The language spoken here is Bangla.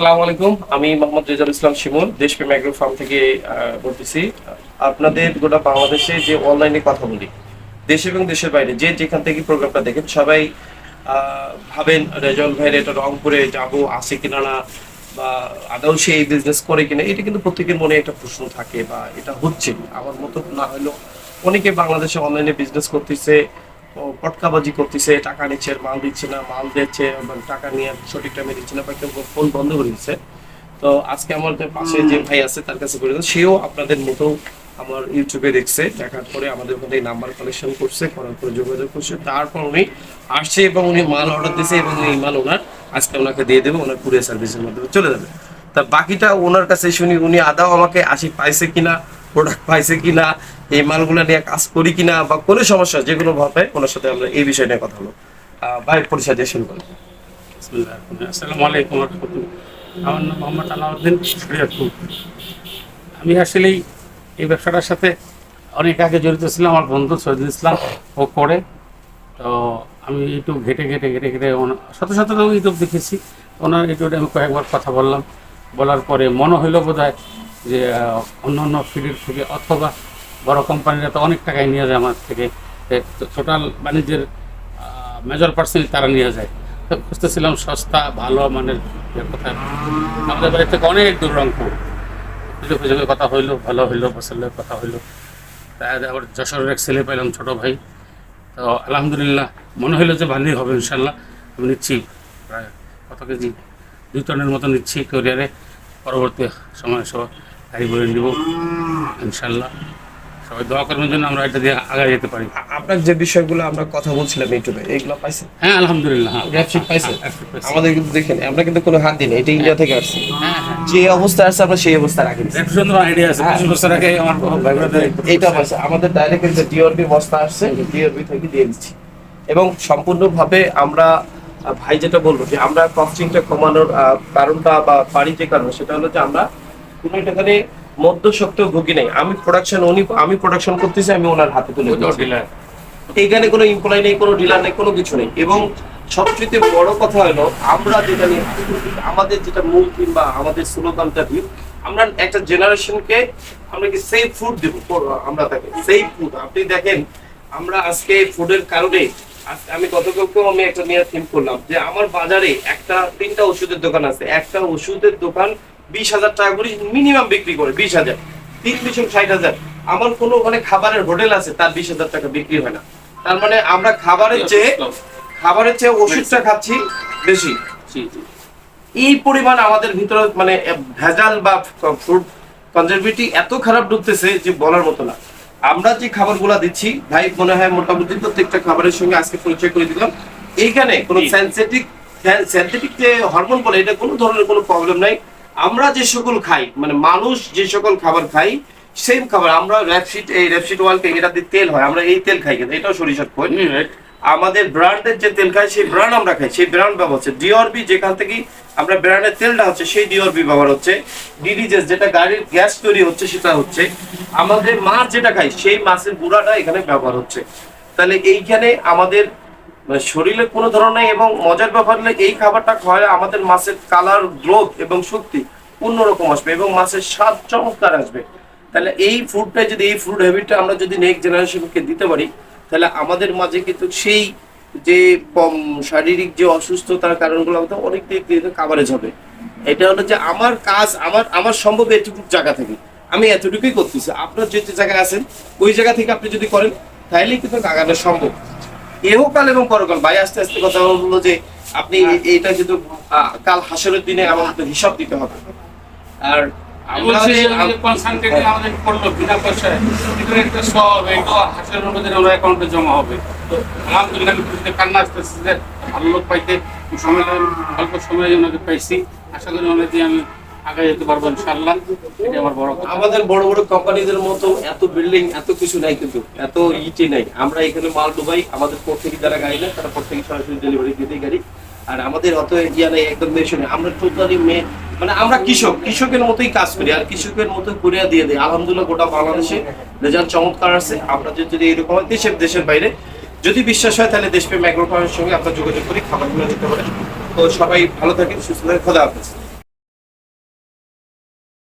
আসসালামু আলাইকুম। আমি মোহাম্মদ রেজাল ইসলাম শিমুল, দেশপ্রেম অ্যাগ্রো ফার্ম থেকে বলতেছি। আপনাদের গোটা বাংলাদেশে যে অনলাইনে কথা বলি, দেশ এবং দেশের বাইরে, যে যেখান থেকে প্রোগ্রামটা দেখেন, সবাই ভাবেন রেজাল ভাইয়ের এটা রংপুরে যাব আসে কিনা না, বা আদৌ সে এই বিজনেস করে কিনা, এটা কিন্তু প্রত্যেকের মনে একটা প্রশ্ন থাকে বা এটা হচ্ছে। আমার মতো না হলেও অনেকে বাংলাদেশে অনলাইনে বিজনেস করতেছে পটকাবাজি করতেছে টাকা নিচ্ছে মাল দিচ্ছে না মাল দিচ্ছে টাকা নিয়ে সঠিক টাইমে দিচ্ছে না বা কেউ ফোন বন্ধ করে দিচ্ছে। তো আজকে আমাদের পাশে যে ভাই আছে তার কাছে করে সেও আপনাদের মতো আমার ইউটিউবে দেখছে দেখার পরে আমাদের ওখানে নাম্বার কালেকশন করছে করার পরে যোগাযোগ করছে। তারপর উনি আসছে এবং উনি মাল অর্ডার দিয়েছে এবং এই মাল ওনার আজকে ওনাকে দিয়ে দেবে ওনার কুরিয়ার সার্ভিসের মাধ্যমে চলে যাবে। তা বাকিটা ওনার কাছে শুনি উনি আদাও আমাকে আসি পাইছে কিনা প্রোডাক্ট পাইছে কিনা এই মালগুলো নিয়ে কাজ করি কিনা বা কোনো সমস্যা যে কোনো ভাবে ওনার সাথে আমরা এই বিষয় নিয়ে কথা আহ, ভাই পরিচয় দিয়ে শুরু আলাইকুম আমার নাম মোহাম্মদ আলাউদ্দিন আমি আসলেই এই ব্যবসাটার সাথে অনেক আগে জড়িত ছিলাম আমার বন্ধু সৈয়দুল ইসলাম ও করে। তো আমি ইউটিউব ঘেটে ঘেটে ঘেটে ঘেটে শত শত ইউটিউব দেখেছি। ওনার ইউটিউবে আমি কয়েকবার কথা বললাম। বলার পরে মনে হইল বোধ যে অন্য অন্য ফিল্ডের থেকে অথবা বড় কোম্পানিরা তো অনেক টাকায় নিয়ে যায় আমার থেকে। টোটাল বাণিজ্যের মেজর পার্সেন্ট তারা নিয়ে যায়। তো খুঁজতেছিলাম সস্তা, ভালো মানের কোথায় আমাদের বাড়ি থেকে অনেক দূর রংপুর। খুঁজে কথা হইল, ভালো হইল ফসলের কথা হইল। তাই আবার যশোরের এক ছেলে পেলাম ছোটো ভাই। তো আলহামদুলিল্লাহ, মনে হইল যে ভালোই হবে ইনশাল্লাহ। আমি নিচ্ছি প্রায় কত কেজি? দুই টনের মতো নিচ্ছি কোরিয়ারে পরবর্তী সময় সব গাড়ি বলে নিব। ইনশাল্লাহ। সবাই দোয়া করবেন জন্য আমরা এটা দিয়ে আগে যেতে পারি। আপনার যে বিষয়গুলো আমরা কথা বলছিলাম ইউটিউবে এইগুলো পাইছেন? হ্যাঁ আলহামদুলিল্লাহ হ্যাঁ। পাইছেন? হ্যাঁ, graphic পাইছি। আমাদের কিন্তু দেখেন আমরা কিন্তু কোনো হাত দিই এটা ইন্ডিয়া থেকে আসছে। হ্যাঁ হ্যাঁ। যে অবস্থা আছে আমরা সেই অবস্থা রাখি সুন্দর আইডিয়া আছে। পঁচিশ বছর আগে আমার ভাই ব্রাদার এইটা পাইছে। আমাদের ডাইরেক্ট যে ডিওরবি বস্তা আসছে ডিওরবি থেকে দিয়ে দিচ্ছি। এবং সম্পূর্ণভাবে আমরা ভাই যেটা বলব যে আমরা কস্টিংটা কমানোর কারণটা বা পারি যে কারণ সেটা হলো যে আমরা কোনো এখানে মধ্যসত্ত্বেও ভুগি নাই। আমি প্রোডাকশন উনি আমি প্রোডাকশন করতেছি আমি ওনার হাতে তুলে। এখানে কোনো এমপ্লয় নেই কোনো ডিলার নেই কোনো কিছু নেই। এবং সবচেয়ে বড় কথা হলো আমরা যেটা নিয়ে আমাদের যেটা মূল থিম বা আমাদের স্লোগানটা দিই আমরা একটা জেনারেশনকে আমরা কি সেফ ফুড দেবো? আমরা তাকে সেফ ফুড আপনি দেখেন আমরা আজকে ফুডের কারণে আমি গতকালকেও আমি একটা নিয়ে থিম করলাম যে আমার বাজারে একটা তিনটা ওষুধের দোকান আছে। একটা ওষুধের দোকান বিশ হাজার টাকা করে মিনিমাম বিক্রি করে বিশ হাজার। তিন বিশ ষাট হাজার। আমার কোনো ওখানে খাবারের হোটেল আছে তার বিশ হাজার টাকা বিক্রি হয় না। তার মানে আমরা খাবারের চেয়ে খাবারের চেয়ে ওষুধটা খাচ্ছি বেশি। এই পরিমাণ আমাদের ভিতরে মানে ভেজাল বা ফুড কনজারভেটিভ এত খারাপ ঢুকতেছে যে বলার মতো না। আমরা যে খাবারগুলো দিচ্ছি ভাই মনে হয় মোটামুটি প্রত্যেকটা খাবারের সঙ্গে আজকে পরিচয় করে দিলাম। এইখানে কোনো সাইন্সেটিক সেন্সিটিভ সেন্সিটিভ যে হরমোন বলে এটা কোনো ধরনের কোনো প্রবলেম নাই। আমরা যে সকল খাই মানে মানুষ যে সকল খাবার খাই সেম খাবার আমরা র্যাপসিড এই র্যাপসিড ওয়ালকে এটা দিয়ে তেল হয় আমরা এই তেল খাই কিন্তু এটাও সরিষার খোল। আমাদের ব্র্যান্ডের যে তেল খাই সেই ব্র্যান্ড আমরা খাই, সেই ব্র্যান্ড ব্যবহার হচ্ছে। ডিওরবি যেখান থেকে আমরা ব্র্যান্ডের তেলটা হচ্ছে, সেই ডিওরবি ব্যবহার হচ্ছে। ডিডিজেস যেটা গাড়ির গ্যাস তৈরি হচ্ছে, সেটা হচ্ছে। আমাদের মাছ যেটা খাই, সেই মাছের গুঁড়াটা এখানে ব্যবহার হচ্ছে। তাহলে এইখানে আমাদের শরীরে কোনো ধরনের এবং মজার ব্যাপার হলে এই খাবারটা খাওয়ালে আমাদের মাছের কালার, গ্রোথ এবং শক্তি অন্যরকম আসবে এবং মাছের স্বাদ চমৎকার আসবে। তাহলে এই ফুডটা যদি, এই ফুড হ্যাবিটটা আমরা যদি নেক্সট জেনারেশনকে দিতে পারি তাহলে আমাদের মাঝে কিন্তু সেই যে শারীরিক যে অসুস্থতার কারণগুলো, হয়তো অনেক দিয়ে কাভারেজ হবে। এটা হলো যে আমার কাজ, আমার আমার সম্ভব এটুকু জায়গা থেকে। আমি এতটুকুই করতেছি। আপনার যে জায়গায় আছেন, ওই জায়গা থেকে আপনি যদি করেন তাহলেই কিন্তু আগানো সম্ভব। এহকাল এবং পরকাল, ভাই আস্তে আস্তে কথা বলল যে, আপনি এটা কিন্তু কাল হাসরের দিনে আমাদের হিসাব দিতে হবে। আর আমাদের বড় বড় কোম্পানিদের মতো এত বিল্ডিং এত কিছু নাই কিন্তু, এত ইটি নাই। আমরা এখানে মাল ডুবাই, আমাদের পর থেকে যারা গাড়ি নেয়, তারা পর থেকে সরাসরি ডেলিভারি দিতে গাড়ি। আর আমাদের অত ইয়া নেই, একদম মেশো নেই আমরা টোটালি মে মানে আমরা কৃষক, কৃষকের মতোই কাজ করি আর কৃষকের মতো করিয়া দিয়ে দিই। আলহামদুলিল্লাহ গোটা বাংলাদেশে রেজাল্ট চমৎকার আছে। আমরা যদি এরকম হয়, দেশের দেশের বাইরে যদি বিশ্বাস হয়, তাহলে দেশপ্রেম অ্যাগ্রোফার্মের সঙ্গে আপনার যোগাযোগ করি খাবারগুলো দিতে পারেন। তো সবাই ভালো থাকেন, সুস্থ থাকেন। খোদা হাফেজ।